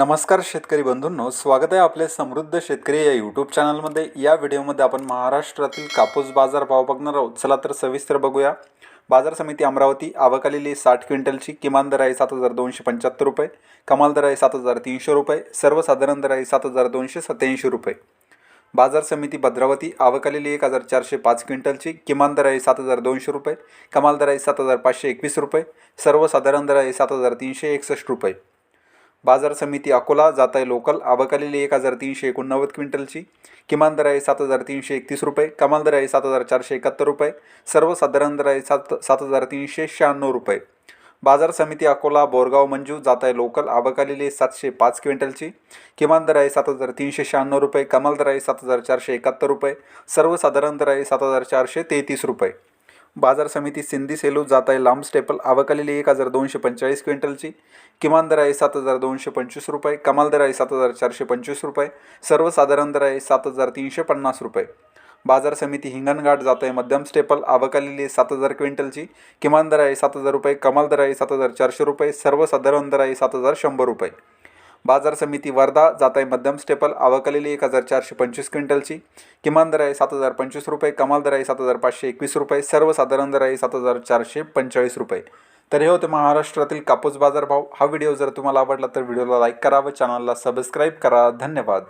नमस्कार शेतकरी बंधूंनो स्वागत आहे आपले समृद्ध शेतकरी या यूट्यूब चॅनलमध्ये या व्हिडिओमध्ये आपण महाराष्ट्रातील कापूस बाजार भाव बघणार आहोत. चला तर सविस्तर बघूया. बाजार समिती अमरावती आवक आलेली साठ क्विंटलची किमान दर आहे सात हजार दोनशे पंच्याहत्तर रुपये कमाल दर आहे सात हजार तीनशे रुपये सर्वसाधारण दर आहे सात हजार दोनशे सत्याऐंशी रुपये. बाजार समिती भद्रावती आवक आलेली एक हजार चारशे पाच क्विंटलची किमान दर आहे सात हजार दोनशे रुपये कमाल दर आहे सात हजार पाचशे एकवीस रुपये सर्वसाधारण दर आहे सात हजार तीनशे एकसष्ट रुपये. बाजार समिती अकोला जात आहे लोकल. आवक एक हजार तीनशे एकोणनव्वद क्विंटलची. किमान दर आहे सात हजार तीनशे एकतीस रुपये. कमाल दर आहे सात हजार चारशे एकाहत्तर रुपये. सर्वसाधारण दर आहे सात सात हजार तीनशे शहाण्णव रुपये. बाजार समिती अकोला बोरगाव मंजू जात आहे लोकल. आवक सातशे पाच क्विंटलची. किमान दर आहे सात हजार तीनशे शहाण्णव रुपये. कमाल दर आहे सात हजार चारशे एकाहत्तर रुपये. सर्वसाधारण दर आहे सात हजार चारशे तेहतीस रुपये. बाजार समिती सिंधी सेलू जात आहे लांब स्टेपल. आवक एक हजार दोनशे पंचेचाळीस क्विंटलची. किमान दर आहे सात हजार दोनशे पंचवीस रुपये. कमाल दर आहे सात हजार चारशे पंचवीस रुपये. सर्वसाधारण दर आहे सात हजार तीनशे पन्नास रुपये. बाजार समिती हिंगणघाट जात आहे मध्यम स्टेपल. आवक आहे सात हजार क्विंटलची. किमान दर आहे सात हजार रुपये. कमाल दर आहे सात हजार चारशे रुपये. सर्वसाधारण दर आहे सात हजार शंभर रुपये. बाजार समिती वर्धा जात आहे मध्यम स्टेपल आवकलेली एक हजार चारशे पंचवीस क्विंटलची. किमान दर आहे सात हजार पंचवीस रुपये कमाल दर आहे सात हजार पाचशे एकवीस रुपये सर्वसाधारण दर आहे सात हजार चारशे पंचेचाळीस रुपये. तर हे होते महाराष्ट्रातील कापूस बाजार भाव. हा व्हिडिओ जर तुम्हाला आवडला तर व्हिडिओला लाईक करा व चॅनलला सबस्क्राईब करा. धन्यवाद.